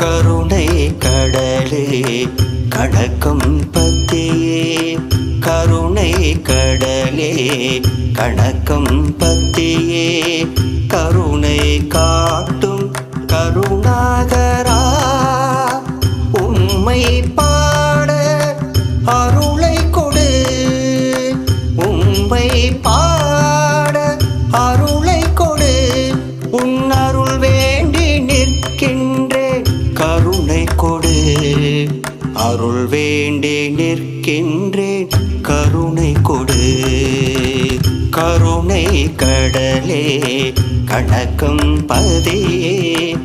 கருணை கடலே கடக்கும் பத்தியே. கருணை கடலே கணக்கம் பத்தியே. கருணை காட்டும் கருணாகரா. உம்மை பாட அருளை கொடு. உம்மை பாட கருணை கொடு. அருள் வேண்டி நிற்கின்றேன் கருணை கொடு. கருணை கடலே கணக்கும் பதியே